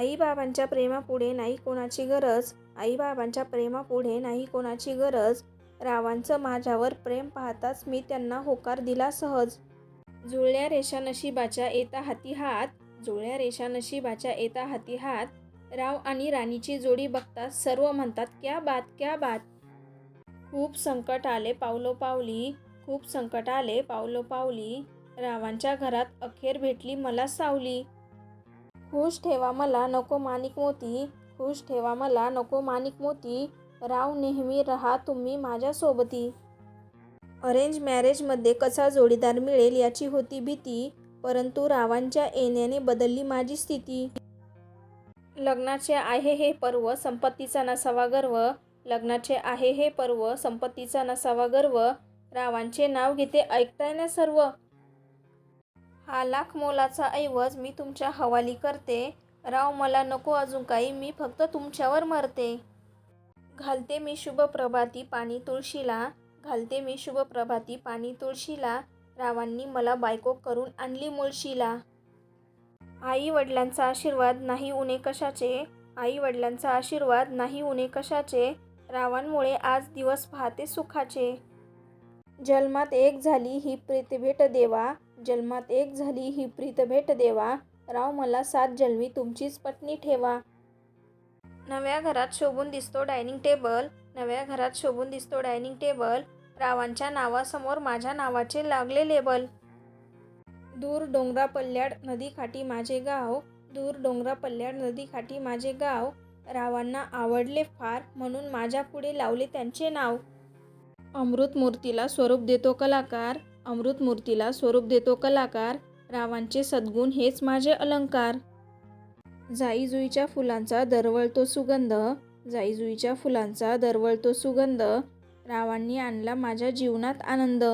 आईबाबांच्या प्रेमापुढे नाही कोणाची गरज. आईबाबांच्या प्रेमापुढे नाही कोणाची गरज. रावांचं माझ्यावर प्रेम पाहताच मी त्यांना होकार दिला सहज. जुळल्या रेषा नशिबाच्या येता हाती हात जुळल्या रेषा नशिबाच्या येता हाती हात राव आणि राणीची जोडी बघताच सर्व म्हणतात क्या बात क्या बात. खूप संकट आले पावलो पावली खूप संकट आले पावलो पावली. रावांच्या घरात अखेर भेटली मला सावली. खुश ठेवा मला नको माणिक मोती खुश ठेवा मला नको माणिक मोती. राव नेहमी रहा तुम्ही माझ्यासोबती. अरेंज मॅरेजमध्ये कसा जोडीदार मिळेल याची होती भीती परंतु रावांच्या येण्याने बदलली माझी स्थिती. लग्नाचे आहे हे पर्व संपत्तीचा नसावा गर्व. लग्नाचे आहे हे पर्व संपत्तीचा नसावा गर्व. रावांचे नाव घेते ऐकताय ना सर्व? हा लाख मोलाचा ऐवज मी तुमच्या हवाली करते. राव मला नको अजून काही. मी फक्त तुमच्यावर मरते. घालते मी शुभ प्रभाती पाणी तुळशीला. घालते मी शुभ प्रभाती पाणी तुळशीला. रावांनी मला बायको करून आणली मुळशीला. आई वडिलांचा आशीर्वाद नाही उणे कशाचे? आई वडिलांचा आशीर्वाद नाही उणे कशाचे? रावांमुळे आज दिवस पाहते सुखाचे. जन्मात एक झाली ही प्रीत भेट देवा. जन्मात एक झाली ही प्रीत भेट देवा. राव मला सात जन्मी तुमचीच पत्नी ठेवा. नव्या घरात शोभून दिसतो डायनिंग टेबल. नव्या घरात शोभून दिसतो डायनिंग टेबल. रावांच्या नावासमोर माझ्या नावाचे लागले लेबल. दूर डोंगरा पल्ल्याड नदीकाठी माझे गाव. दूर डोंगरा पल्ल्याड नदीकाठी माझे गाव. रावांना आवडले फार म्हणून माझ्या पुढे लावले त्यांचे नाव. अमृत मूर्तीला स्वरूप देतो कलाकार अमृत मूर्तीला स्वरूप देतो कलाकार रावांचे सद्गुण हेच माझे अलंकार. जाईजुईच्या फुलांचा दरवळतो सुगंध जाईजुईच्या फुलांचा दरवळतो सुगंध रावांनी आणला माझ्या जीवनात आनंद.